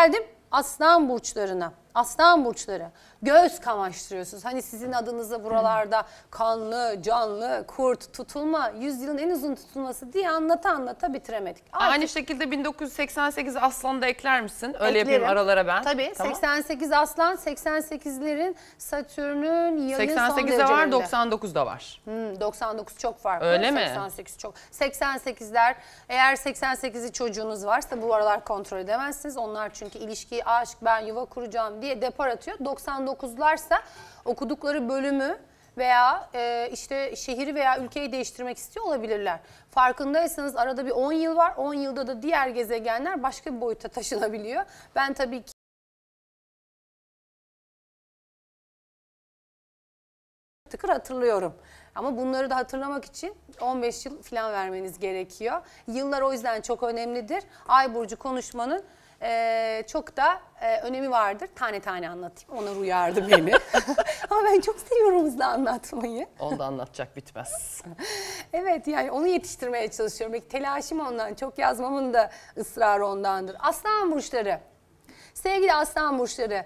Geldim aslan burçlarına. Aslan burçları. Göz kamaştırıyorsunuz. Hani sizin adınıza buralarda kanlı, canlı, kurt, tutulma, yüzyılın en uzun tutulması diye anlata anlata bitiremedik. Artık Aynı şekilde 1988 Aslan'ı da ekler misin? Öyle yapayım eklerim. aralara ben. Tabii Tamam. 88 aslan, 88'lerin Satürn'ün yayın son 88'de var, derecelerinde. 99'da var. Hmm, 99 çok farklı. Öyle mi? 88 çok. 88'ler eğer 88'i çocuğunuz varsa bu aralar kontrol edemezsiniz. Onlar çünkü ilişki, aşk, ben yuva kuracağım diye depar atıyor. 99'larsa okudukları bölümü veya e, işte şehri veya ülkeyi değiştirmek istiyor olabilirler. Farkındaysanız arada bir 10 yıl var. 10 yılda da diğer gezegenler başka bir boyuta taşınabiliyor. Ben tabii ki tıkır hatırlıyorum. Ama bunları da hatırlamak için 15 yıl falan vermeniz gerekiyor. Yıllar o yüzden çok önemlidir. Ay burcu konuşmanın eee, çok da eee, önemi vardır. Tane tane anlatayım. Ona uyardı beni. Ama ben çok seviyorum hızlı anlatmayı. Onu da anlatacak bitmez. Evet yani onu yetiştirmeye çalışıyorum. Belki telaşım ondan. Çok yazmamın da ısrarı ondandır. Aslan burçları. Sevgili aslan burçları.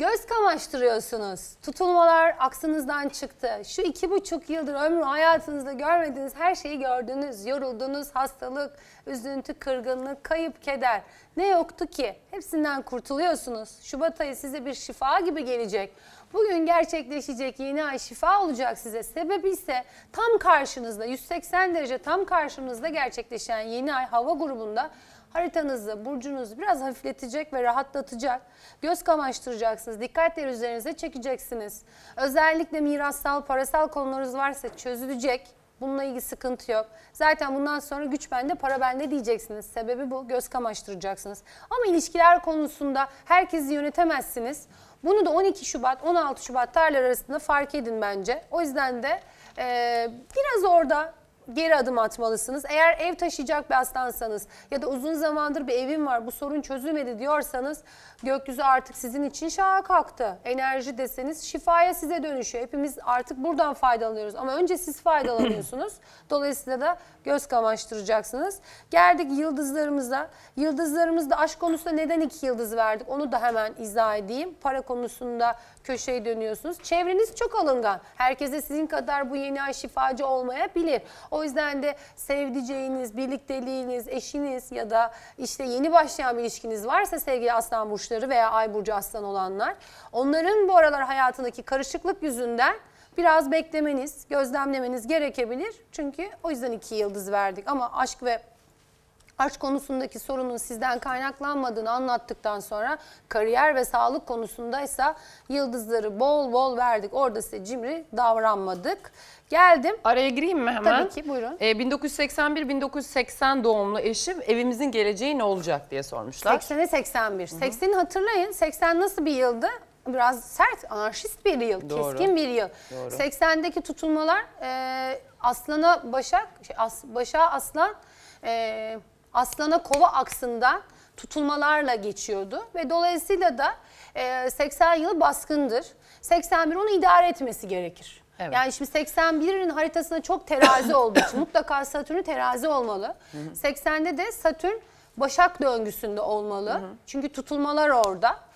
Göz kamaştırıyorsunuz. Tutulmalar aksınızdan çıktı. Şu iki buçuk yıldır ömrü hayatınızda görmediğiniz her şeyi gördünüz. Yoruldunuz, hastalık, üzüntü, kırgınlık, kayıp, keder. Ne yoktu ki? Hepsinden kurtuluyorsunuz. Şubat ayı size bir şifa gibi gelecek. Bugün gerçekleşecek yeni ay şifa olacak size. Sebebi ise tam karşınızda 180 derece tam karşınızda gerçekleşen yeni ay hava grubunda haritanızı, burcunuzu biraz hafifletecek ve rahatlatacak. Göz kamaştıracaksınız. Dikkatleri üzerinize çekeceksiniz. Özellikle mirassal, parasal konularınız varsa çözülecek. Bununla ilgili sıkıntı yok. Zaten bundan sonra güç bende, para bende diyeceksiniz. Sebebi bu. Göz kamaştıracaksınız. Ama ilişkiler konusunda herkesi yönetemezsiniz. Bunu da 12 Şubat, 16 Şubat tarihleri arasında fark edin bence. O yüzden de e, biraz orada geri adım atmalısınız. Eğer ev taşıyacak bir aslansanız ya da uzun zamandır bir evim var bu sorun çözülmedi diyorsanız gökyüzü artık sizin için şaha kalktı. Enerji deseniz şifaya size dönüşüyor. Hepimiz artık buradan faydalanıyoruz ama önce siz faydalanıyorsunuz. Dolayısıyla da göz kamaştıracaksınız. Geldik yıldızlarımıza. Yıldızlarımızda aşk konusunda neden iki yıldız verdik onu da hemen izah edeyim. Para konusunda köşeyi dönüyorsunuz. Çevreniz çok alıngan. Herkese sizin kadar bu yeni ay şifacı olmayabilir. O yüzden de sevdiceğiniz, birlikteliğiniz, eşiniz ya da işte yeni başlayan bir ilişkiniz varsa sevgili aslan burçları veya ay burcu aslan olanlar onların bu aralar hayatındaki karışıklık yüzünden biraz beklemeniz, gözlemlemeniz gerekebilir. Çünkü o yüzden iki yıldız verdik ama aşk ve aşk konusundaki sorunun sizden kaynaklanmadığını anlattıktan sonra kariyer ve sağlık konusundaysa yıldızları bol bol verdik. Orada size cimri davranmadık. Geldim. Araya gireyim mi hemen? Tabii ki, buyurun. Ee, 1981-1980 doğumlu eşim evimizin geleceği ne olacak diye sormuşlar. 80'e 81. 80'i hatırlayın. 80 nasıl bir yıldı? Biraz sert, anarşist bir yıl, Doğru. keskin bir yıl. Doğru. 80'deki tutulmalar e, aslana başak, şey, as, başa aslan, e, aslana kova aksından tutulmalarla geçiyordu. Ve dolayısıyla da e, 80 yılı baskındır. 81 onu idare etmesi gerekir. Evet. Yani şimdi 81'in haritasında çok terazi olduğu için mutlaka Satürn'ü terazi olmalı. 80'de de Satürn Başak döngüsünde olmalı. Çünkü tutulmalar orada.